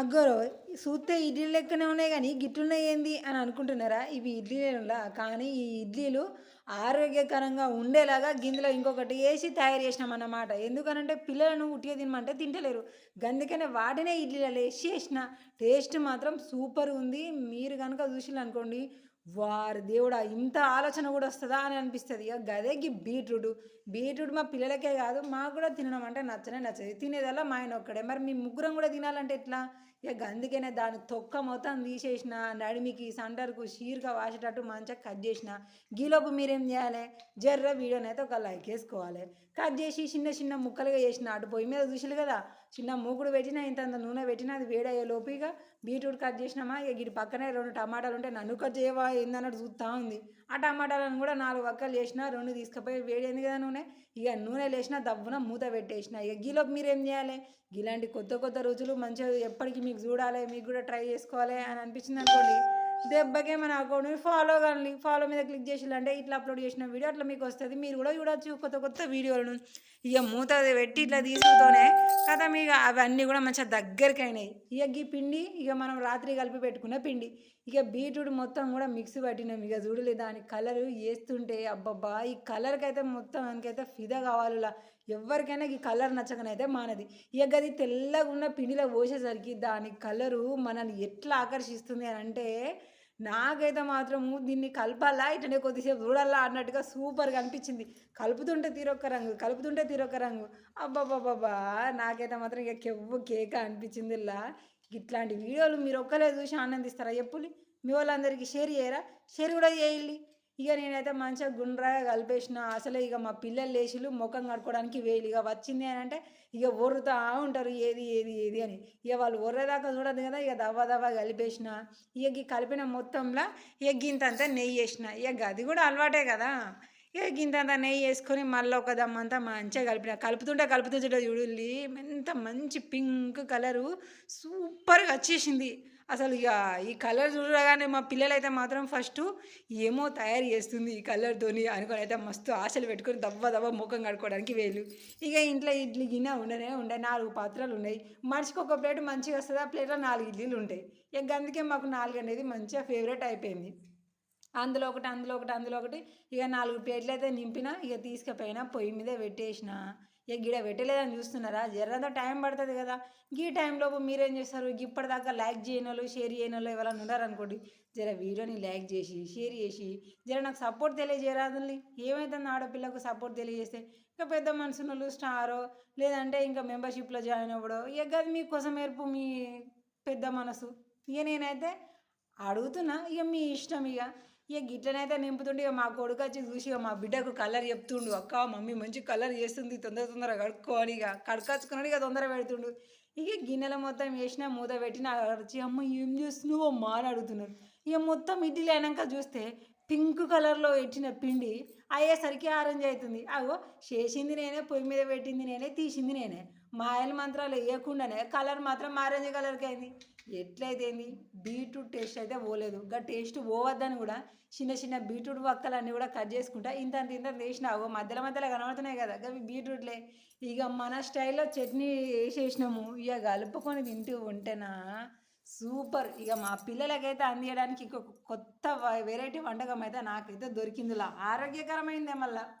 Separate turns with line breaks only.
అగ్గోరో చూస్తే ఇడ్లీ లెక్కనే ఉన్నాయి కానీ గిట్లున్నాయి ఏంది అని అనుకుంటున్నారా? ఇవి ఇడ్లీలా కానీ ఈ ఇడ్లీలు ఆరోగ్యకరంగా ఉండేలాగా గిన్నెలో ఇంకొకటి వేసి తయారు చేసినామన్నమాట. ఎందుకనంటే పిల్లలను ఉట్టిగా తినమంటే తింటలేరు. అందుకనే వాటినే ఇడ్లీలలో వేసి చేసిన టేస్ట్ మాత్రం సూపర్ ఉంది. మీరు కనుక చూసిల్లు అనుకోండి వారి దేవుడా ఇంత ఆలోచన కూడా వస్తుందా అని అనిపిస్తుంది. ఇక గదేకి బీట్రూట్ బీట్రూట్ మా పిల్లలకే కాదు మాకు కూడా తినడం అంటే నచ్చనే నచ్చదు. తినేదల్లా మా ఆయన ఒక్కడే. మరి మీ ముగ్గురం కూడా తినాలంటే ఎట్లా? ఇక అందుకనే దాని తొక్క మొత్తం తీసేసిన నడిమికి సంటర్కు షీర్గా వాసేటట్టు మంచిగా కట్ చేసిన. గీలోపు మీరేం చేయాలి? జర్ర వీడియోనైతే ఒక లైక్ వేసుకోవాలి. కట్ చేసి చిన్న చిన్న ముక్కలుగా చేసిన అటు పొయ్యి మీద చూసారు కదా? చిన్న మూకుడు పెట్టినా ఇంత నూనె పెట్టినా అది వేడయ్యే లోపు ఇక బీట్రూట్ కట్ చేసినామా ఇక ఇటు పక్కనే రెండు టమాటాలు ఉంటే నన్ను కట్ చేయవా ఏందన్నట్టు చూస్తూ ఉంది. ఆ టమాటాలను కూడా నాలుగు వక్కలు చేసిన రెండు తీసుకుపోయి వేడైంది కదా నూనె. ఇక నూనె లేసిన దవ్వున మూత పెట్టేసిన. ఇక గీలోకి మీరు ఏం చేయాలి? ఇలాంటి కొత్త కొత్త రుచులు మంచిగా ఎప్పటికీ మీకు చూడాలి మీకు కూడా ట్రై చేసుకోవాలి అని అనిపించింది అనుకోండి. దెబ్బకే మన అకౌంట్ ఫాలో కానీ ఫాలో మీద క్లిక్ చేసిల్లంటే ఇట్లా అప్లోడ్ చేసిన వీడియో అట్లా మీకు వస్తుంది. మీరు కూడా చూడొచ్చు కొత్త కొత్త వీడియోలను ఇక మూత పెట్టి ఇట్లా తీసుకుతోనే కదా మీకు అవన్నీ కూడా మంచిగా దగ్గరికి అయినాయి ఇక ఈ పిండి ఇక మనం రాత్రి కలిపి పెట్టుకున్న పిండి. ఇక బీట్రూట్ మొత్తం కూడా మిక్స్ పట్టినాం. ఇక చూడలే దాని కలర్ వేస్తుంటే అబ్బబ్బా ఈ కలర్కి అయితే మొత్తం దానికైతే ఫిదా కావాలి ఎవరికైనా ఈ కలర్ నచ్చకనైతే మానది. ఇక అది తెల్లగా ఉన్న పిండిలో పోసేసరికి దాని కలరు మనల్ని ఎట్లా ఆకర్షిస్తుంది అని అంటే నాకైతే మాత్రము దీన్ని కలపాలా? ఇటనే కొద్దిసేపు చూడాలా అన్నట్టుగా సూపర్గా అనిపించింది. కలుపుతుంటే తీరొక్క రంగు కలుపుతుంటే తీరొక్క రంగు. అబ్బాబాబాబా నాకైతే మాత్రం ఇక కెవ్వు కేక అనిపించింది ఇలా ఇట్లాంటి వీడియోలు మీరు ఒక్కలే చూసి ఆనందిస్తారా? ఎప్పుడు మీ వాళ్ళందరికీ షేర్ చేయరా? షేర్ కూడా చేయాలి ఇక నేనైతే మంచిగా గుండ్రగా కలిపేసిన అసలు ఇక మా పిల్లలు లేచిలు ముఖం కడుకోవడానికి వేలు ఇక వచ్చింది అని అంటే ఇక ఒర్రుతా ఉంటారు ఏది ఏది ఏది అని ఇక వాళ్ళు ఒర్రేదాకా చూడదు కదా ఇక దవ్వ దవ్వ కలిపేసిన ఇక కలిపిన మొత్తంలో ఇక గింతంతా నెయ్యి వేసిన ఇక అది కూడా అలవాటే కదా ఇక గింతంతా నెయ్యి వేసుకొని మళ్ళీ ఒక దమ్మంతా మంచిగా కలిపిన కలుపుతుంటే కలుపుతుంటే చూడుల్లి ఎంత మంచి పింక్ కలరు సూపర్గా వచ్చేసింది అసలు ఇక ఈ కలర్ చూడగానే మా పిల్లలైతే మాత్రం ఫస్ట్ ఏమో తయారు చేస్తుంది ఈ కలర్తోని అనుకొని అయితే మస్తు ఆశలు పెట్టుకొని దవ్వ దవ్వ ముఖం కడుక్కోవడానికి వేలు ఇక ఇంట్లో ఇడ్లీ గిన్నె ఉండనే ఉండే నాలుగు పాత్రలు ఉన్నాయి మనిషికి ఒక ప్లేట్ మంచిగా వస్తుంది? ఆ ప్లేట్లో నాలుగు ఇడ్లీలు ఉంటాయి. ఇక అందుకే మాకు నాలుగు అనేది మంచిగా ఫేవరెట్ అయిపోయింది. అందులో ఒకటి అందులో ఒకటి అందులో ఒకటి ఇక నాలుగు ప్లేట్లు అయితే నింపిన ఇక తీసుకుపోయినా పొయ్యి మీద పెట్టేసిన ఇక గిడ పెట్టలేదని చూస్తున్నారా? జర్రంతా టైం పడుతుంది కదా. ఈ టైంలోపు మీరేం చేస్తారు? ఇప్పటిదాకా లైక్ చేయని షేర్ చేయని ఎవరైనా ఉన్నారనుకోండి జర వీడియోని లైక్ చేసి షేర్ చేసి జర నాకు సపోర్ట్ తెలియజేయరాదండి ఏమైతుంది ఆడపిల్లకు సపోర్ట్ తెలియజేస్తే? ఇంకా పెద్ద మనుషులు స్టారో లేదంటే ఇంకా మెంబర్షిప్లో జాయిన్ అవ్వడో? ఇక అది మీకోసం ఏర్పు మీ పెద్ద మనసు? ఇక నేనైతే అడుగుతున్నా ఇక మీ ఇష్టం ఇక ఇక గిట్లనైతే నింపుతుండే ఇక మా కొడుకు వచ్చి చూసి మా బిడ్డకు కలర్ చెప్తుండు అక్క మమ్మీ మంచి కలర్ చేస్తుంది తొందర తొందరగా కడుక్కోని ఇక కడకచ్చుకున్నాడు ఇక తొందర పెడుతుండు. ఇక గిన్నెల మొత్తం వేసిన మూత పెట్టిన వచ్చి అమ్మ ఏం చేస్తున్నావు అమ్మ అని అడుగుతున్నారు ఇక మొత్తం ఇడ్లీ అయినాక చూస్తే పింక్ కలర్లో పెట్టిన పిండి అయ్యేసరికి ఆరెంజ్ అవుతుంది. అగో చేసింది నేనే పొయ్యి మీద పెట్టింది నేనే తీసింది నేనే. మాయల మంత్రాలు వేయకుండానే కలర్ మాత్రం ఆరెంజ్ కలర్కి అయింది. ఎట్లయితేంది? బీట్రూట్ టేస్ట్ అయితే పోలేదు. ఇంకా టేస్ట్ పోవద్దని కూడా చిన్న చిన్న బీట్రూట్ వక్కలన్నీ కూడా కట్ చేసుకుంటా ఇంత ఇంత ఇంత వేసినావు మధ్యలో మధ్యలో కనబడుతున్నాయి కదా. అవి బీట్రూట్లే. ఇక మన స్టైల్లో చట్నీ వేసేసినాము. ఇక కలుపుకొని తింటూ ఉంటేనా సూపర్. ఇక మా పిల్లలకైతే అందియడానికి ఇంకొక కొత్త వెరైటీ వంటకం అయితే నాకైతే దొరికిందిలా. ఆరోగ్యకరమైందే మళ్ళీ.